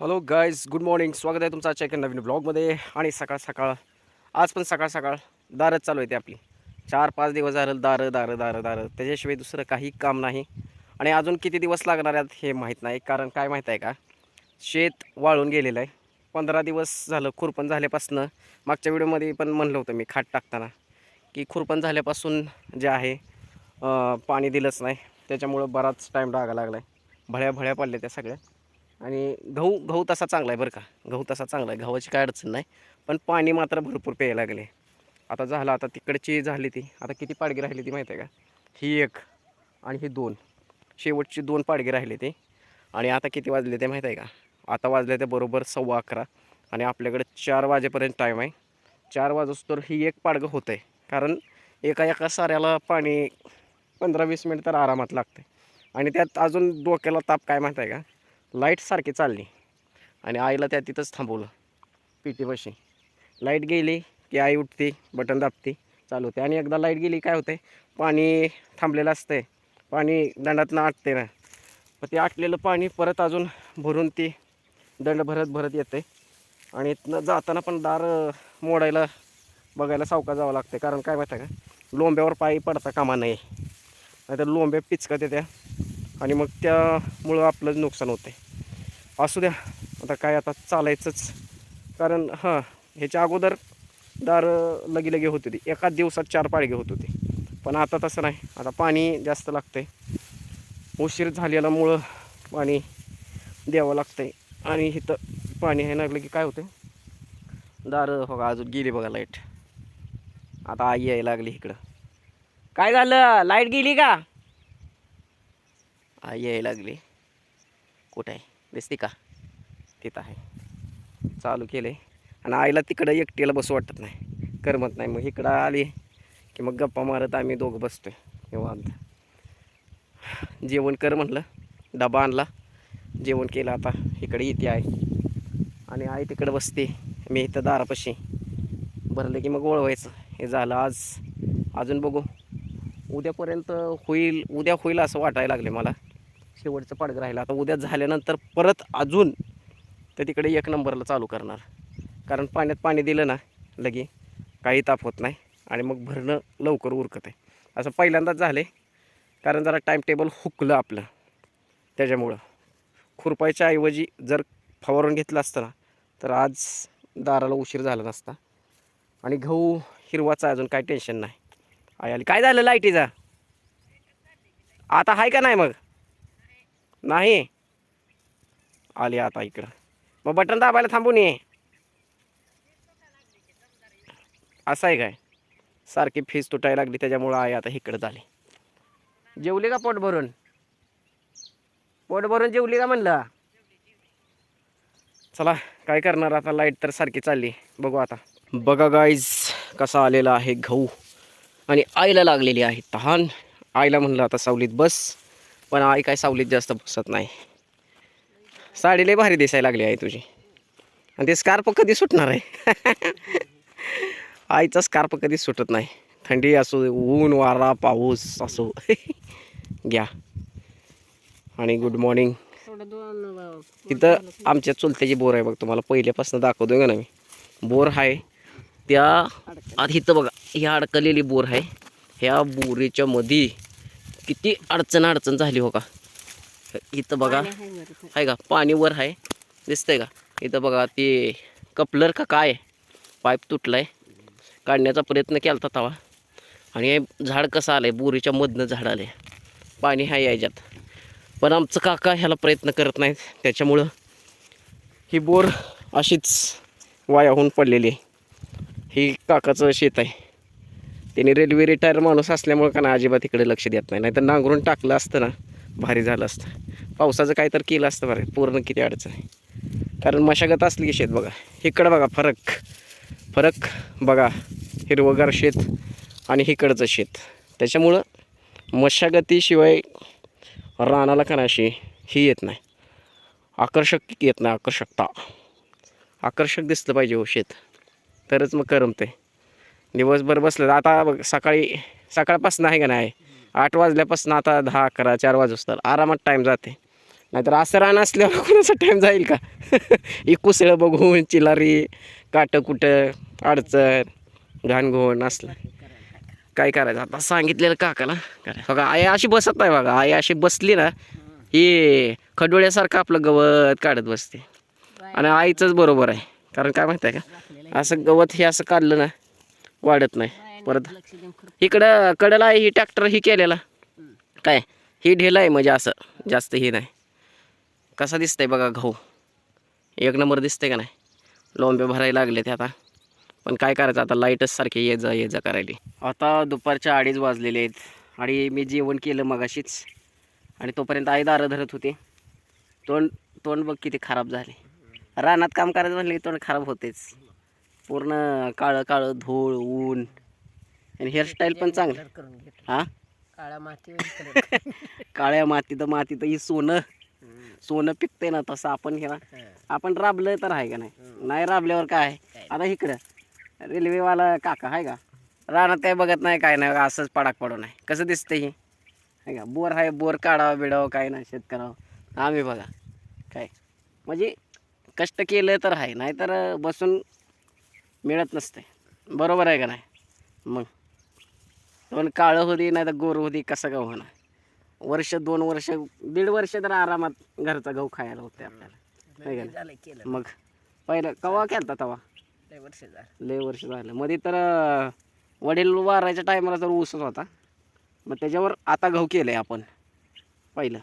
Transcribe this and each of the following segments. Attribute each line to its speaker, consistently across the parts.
Speaker 1: Hello guys good morning स्वागत आहे तुमचं आजच्या एका नवीन ब्लॉगमध्ये आणि सकाळ सकाळ. आज पण सकाळ सकाळ. दारच चालू आहे ते आपली. चार पाच दिवस झालं दारं दारं दारं दारं. त्याच्याशिवाय दुसरं काही काम नाही. आणि अजून किती दिवस लागणार आहेत हे माहीत नाही. कारण काय माहीत आहे का? शेत वाळून गेलेलं आहे. पंधरा दिवस झालं खुरपण झाल्यापासनं. मागच्या व्हिडिओमध्ये पण म्हणलं होतं मी खाट टाकताना की खुरपण झाल्यापासून जे आहे पाणी दिलंच नाही. त्याच्यामुळं बराच टाईम लागा लागला आहे भळ्या भळ्या पडल्या त्या सगळ्या. आणि गहू गहू तसा चांगला आहे बरं का. गहू तसा चांगला आहे. गव्हाची काय अडचण नाही. पण पाणी मात्र भरपूर प्यायला लागले. आता झालं आता तिकडची झाली ती. आता किती पाडगी राहिली ती माहिती आहे का? ही एक आणि ही दोन. शेवटची दोन पाडगी राहिली ती. आणि आता किती वाजले ते माहीत आहे का? आता वाजले ते बरोबर सव्वा अकरा. आणि आपल्याकडे चार वाजेपर्यंत टाईम आहे. चार वाजोस तर ही एक पाडगं होतं आहे कारण एका एका साऱ्याला पाणी पंधरा वीस मिनिट तर आरामात लागते आणि त्यात अजून डोक्याला ताप काय माहीत आहे का? लाइट सारखी चालली. आणि आईला त्या तिथंच थांबवलं. पिटीपाशी लाइट गेली की आई उठते बटन दाबते चालू होते. आणि एकदा लाइट गेली काय होते? पाणी थांबलेलं असतंय. पाणी दंडातनं आटते ना. मग ते आटलेलं पाणी परत अजून भरून ती दंड भरत भरत येते आणि इथनं जाताना पण दार मोडायला बघायला सावका जावं लागते कारण काय माहिती आहे का? लोंब्यावर पायी पडता कामा नये. नाहीतर लोंब्या पिचकत येत्या. आणि मग त्यामुळं आपलंच नुकसान होते असू द्या. आता काय आता चालायचंच. कारण हां ह्याच्या अगोदर दार लगी लगे होत होती. एकाच दिवसात चार पाळगे होत होते. पण आता तसं नाही. आता पाणी जास्त लागतंय. उशीर झालेल्यामुळं पाणी द्यावं लागतंय. आणि इथं पाणी हे लागलं की काय होतं दार हो का अजून गेली बघा लाइट. आता आई यायला लागली इकडं. काय झालं? लाइट गेली का? आई यायला लागली. कुठं आहे? दिसते का? तिथं आहे. चालू केलं आहे आणि आईला तिकडं एकटीला बसू वाटत नाही. करमत नाही. मग इकडं आली की मग गप्पा मारत आम्ही दोघं बसतोय निवांत. जेवण कर म्हटलं डबा आणला. जेवण केलं आता. इकडे येते आहे. आणि आई तिकडं बसते. मी इथं दारापाशी. भरलं की मग वळवायचं हे झालं आज. अजून बघू. उद्यापर्यंत होईल. उद्या होईल असं वाटायला लागले मला. शेवटचं पाडग राहिलं. आता उद्या झाल्यानंतर परत अजून तर तिकडे एक नंबरला चालू करणार. कारण पाण्यात पाणी दिलं ना लगे काही ताप होत नाही आणि मग भरणं लवकर उरकत आहे असं पहिल्यांदाच झालं कारण जरा टाईम टेबल हुकलं आपलं. त्याच्यामुळं. खुरपायच्या ऐवजी जर फवारून घेतलं असतं ना तर आज दाराला उशीर झाला नसता. आणि गहू हिरवाचा अजून काही टेन्शन नाही. आई आली. काय झालं लाईटीचा? आता आहे का नाही मग? नाही. आले आता इकडं. मग बटन दाबायला थांबून ये असं आहे काय? सारखी फीज तुटायला लागली त्याच्यामुळं आहे आता इकडं झाली. जेवली का पोट भरून? पोट भरून जेवली का म्हणलं? चला काय करणार आता? लाइट तर सारखी चालली. बघू आता. बघा गाईज कसा आलेला आहे गहू आणि आईला लागलेली आहे तहान. आईला म्हणलं आता सावलीत बस. पण आई काय सावलीत जास्त बसत नाही. साडी लय भारी दिसायला लागली आहे तुझी. आणि ते स्कार्प कधी सुटणार आहे? आईचा स्कार्प कधीच सुटत नाही. थंडी असो ऊन वारा पाऊस असो. घ्या. आणि गुड मॉर्निंग तिथं आमच्या चुलत्याची बोर आहे बघ तुम्हाला पहिल्यापासून दाखवतोय का ना मी? बोर आहे त्या इथं बघा ही अडकलेली बोर आहे ह्या बोरीच्या मध्ये किती अडचण अडचण झाली हो का? इथं बघा. आहे का? पाणी वर आहे. दिसतंय का? इथं बघा ते कपलर का काय? पाईप तुटलाय. काढण्याचा प्रयत्न केला होता तवा. आणि हे झाड कसं आलंय? बोरीच्या मधनं झाड आले पाणी आहे याच्यात. पण आमचं काका ह्याला प्रयत्न करत नाहीत. त्याच्यामुळं ही बोर अशीच वाया होऊन पडलेली आहे. ही काकाचं शेत आहे. त्यांनी रेल्वे रिटायर माणूस असल्यामुळं का ना अजिबात इकडे लक्ष देत नाही. नाहीतर नांगरून टाकलं असतं ना भारी झालं असतं. पावसाचं काय तर केलं असतं बरं पूर्ण किती अडचण आहे. कारण मशागत असली की शेत बघा इकडं बघा फरक. फरक बघा हिरवगार शेत आणि इकडचं शेत. त्याच्यामुळं मशागतीशिवाय रानाला कणाशी ही येत नाही. आकर्षक येत नाही आकर्षकता. आकर्षक दिसलं पाहिजे हो शेत. तरच मग करमते दिवसभर बसलं आता बघ सकाळी सकाळपासून आहे का नाही? आठ वाजल्यापासून आता दहा अकरा चार वाजता आरामात टाईम जाते. नाहीतर असं रान असल्यावर कोणाचा टाईम जाईल का? ही कुसळं बघून चिलारी काटं कुटं अडचण घाणघोण असलं. काय करायचं? आता सांगितलेलं काकाला. काय बघा आई अशी बसत नाही बघा. आई अशी बसली ना ही खडोळ्यासारखं आपलं गवत काढत बसते. आणि आईचंच बरोबर आहे. कारण काय माहिती आहे का? असं गवत हे असं काढलं ना वाढत नाही. परत इकडं कडेला आहे ही ट्रॅक्टर ही केलेला. काय? ही ढेला आहे म्हणजे असं. जास्त ही नाही. कसा दिसतंय बघा गहू. एक नंबर दिसतंय का नाही? लोंबे भरायला लागले ते आता. पण काय करायचं आता? लाईटच सारखे ये जा ये जा करायली. आता दुपारच्या अडीच वाजलेले आहेत. आणि मी जेवण केलं मगाशीच. आणि तोपर्यंत आई दारं धरत होते. तोंड तोंड बघ किती खराब झाले. रानात काम करायचं म्हणलं तोंड खराब होतेच. पूर्ण काळं काळं धूळ ऊन आणि हेअरस्टाईल पण चांगलं.
Speaker 2: करून घेतो
Speaker 1: हां
Speaker 2: काळा मातीवर
Speaker 1: काळ्या मातीत मातीत ही सोनं. सोनं पिकतंय ना तसं आपण हे ना आपण राबलं तर आहे का नाही? नाही राबल्यावर काय? आहे? आता इकडं रेल्वेवाला काका आहे का? रानात काय बघत नाही काय नाही असंच पडाक पडू नाही कसं दिसतंय हे? आहे का? बोर आहे बोर काढावं बिडावं काय नाही शेतकऱ्यावं आम्ही बघा काय? म्हणजे कष्ट केलं तर आहे नाहीतर बसून मिळत नसते. बरोबर आहे का नाही? मग. पण काळं होती नाही तर गोर होती कसं का होणार? वर्ष दोन वर्ष दीड वर्ष तर आरामात घरचा गहू खायला होते आपल्याला. का नाही? मग. पहिलं कवा केलता तवा?
Speaker 2: लय वर्ष झालं.
Speaker 1: लय वर्ष झालं. मध्ये तर वडील वारायच्या टायमाला तर ऊसच होता. मग त्याच्यावर आता गहू केलं आहे आपण. पहिलं.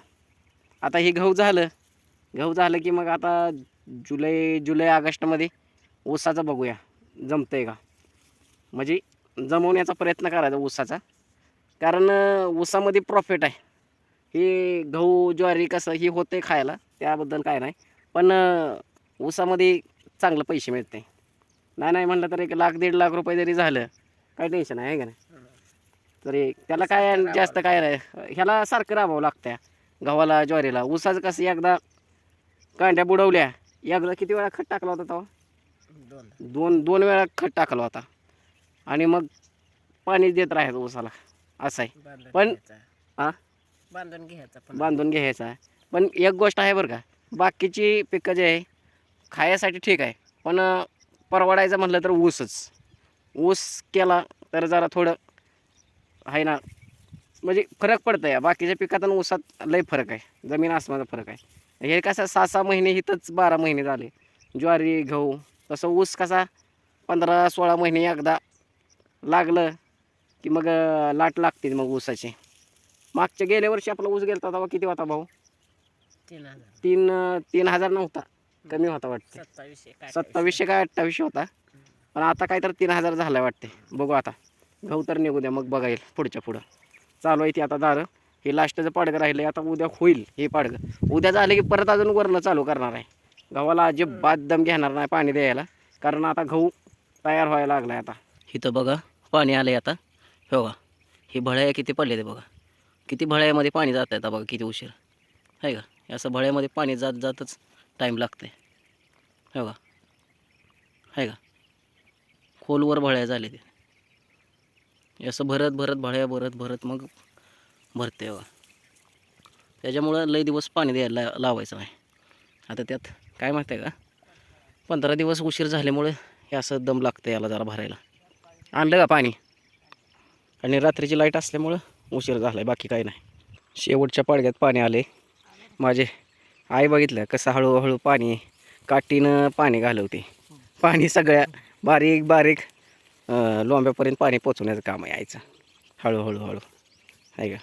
Speaker 1: आता हे गहू झालं. गहू झालं की मग आता जुलै जुलै ऑगस्टमध्ये ऊसाचं बघूया. जमतंय का? म्हणजे जमवण्याचा प्रयत्न करायचा ऊसाचा. कारण ऊसामध्ये प्रॉफिट आहे. हे गहू ज्वारी कसं ही होते खायला त्याबद्दल काय नाही. पण ऊसामध्ये चांगलं पैसे मिळते. नाही नाही म्हणलं तर एक लाख दीड लाख रुपये जरी झालं काही टेन्शन आहे का नाही? तरी त्याला काय जास्त काय नाही. ह्याला सारखं राबावं लागतं गव्हाला ज्वारीला. ऊसाचं कसं एकदा कांड्या बुडवल्या एकदा किती वेळा खत टाकला होता तेव्हा?
Speaker 2: दोन.
Speaker 1: दोन दोन वेळा खत टाकला होता. आणि मग पाणी देत राहायचं ऊसाला. असं आहे पण-. हा
Speaker 2: बांधून घ्यायचा
Speaker 1: बांधून घ्यायचा. आहे पण एक गोष्ट आहे बरं का. बाकीची पिकं जे आहे खायासाठी ठीक आहे. पण परवडायचं म्हटलं तर ऊसच. ऊस केला तर जरा थोडं आहे ना. म्हणजे फरक पडतं या बाकीच्या पिकात आणि ऊसात लय फरक आहे. जमीन आसमानाचा फरक आहे. हे कसं सहा सहा महिने इथंच बारा महिने झाले. ज्वारी गहू तसं ऊस कसा पंधरा सोळा महिने एकदा लागलं की मग लाट लागते मग ऊसाची. मागच्या गेल्या वर्षी आपला ऊस गेलता तेव्हा किती होता भाऊ?
Speaker 2: तीन
Speaker 1: तीन हजार नव्हता. कमी होता वाटते.
Speaker 2: सत्तावीसशे काय
Speaker 1: सत्तावीसशे काय अठ्ठावीसशे होता. पण आता काय तर तीन हजार झाला वाटते बघू आता. गहू तर निघू द्या मग बघा येईल पुढच्या पुढं. चालू आहे ती आता दारं. हे लास्टचं पाडगं राहिलं आता उद्या होईल हे पाडगं. उद्या झालं की परत अजून वरणं चालू करणार आहे. गव्हाला अजिबात दम घेणार नाही पाणी द्यायला. कारण आता गहू तयार व्हायला लागला आहे आता. इथं बघा पाणी आलं आहे आता. हे बघा हे भळ्या किती पडले ते बघा. किती भळ्यामध्ये पाणी जात आहे आता बघा किती उशीर. आहे का? असं भळ्यामध्ये पाणी जात जातच टाईम लागते हे बघा. आहे का? खोलवर भळ्या झाले ते. असं भरत भरत भळ्या भरत भरत मग भरते बघा. त्याच्यामुळं लई दिवस पाणी द्यायला लावायचं नाही. आता त्यात काय माहिती आहे का? पंधरा दिवस उशीर झाल्यामुळे हे असं दम लागतं याला जरा भरायला. आणलं का पाणी? आणि रात्रीची लाइट असल्यामुळं उशीर झाला आहे बाकी काही नाही. शेवटच्या पाडग्यात पाणी आले माझे आई बघितलं कसं हळूहळू पाणी काठीनं पाणी घालवते. पाणी सगळ्या बारीक बारीक लोंब्यापर्यंत पाणी पोचवण्याचं काम आहे आईचं. हळूहळू हळू. आहे का?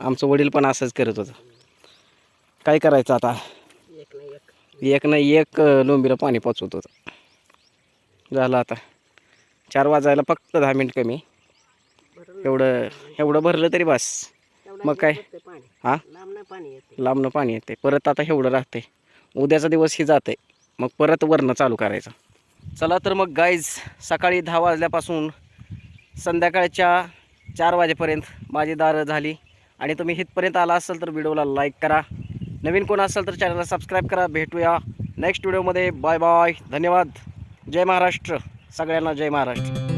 Speaker 1: आमचं वडील पण असंच करत होतं. काय करायचं आता?
Speaker 2: एक ना एक.
Speaker 1: एक ना एक अं, लोंबीला पाणी पोचवत होतं. झालं आता. चार वाजायला फक्त दहा मिनिट कमी. एवढं एवढं भरलं तरी बस. मग काय? हां?
Speaker 2: लांब नाही पाणी येते
Speaker 1: लांबनं पाणी येते परत आता एवढं राहते उद्याचा दिवस ही जाते मग परत वरनं चालू करायचं. चला तर मग गाईज सकाळी दहा वाजल्यापासून संध्याकाळच्या चार वाजेपर्यंत माझी दारं झाली. आणि तुम्ही इथपर्यंत आला असाल तर व्हिडिओला लाईक करा. नवीन कोण असाल तर चॅनलला सबस्क्राईब करा. भेटूया नेक्स्ट व्हिडिओमध्ये बाय बाय धन्यवाद. जय महाराष्ट्र. सगळ्यांना जय महाराष्ट्र.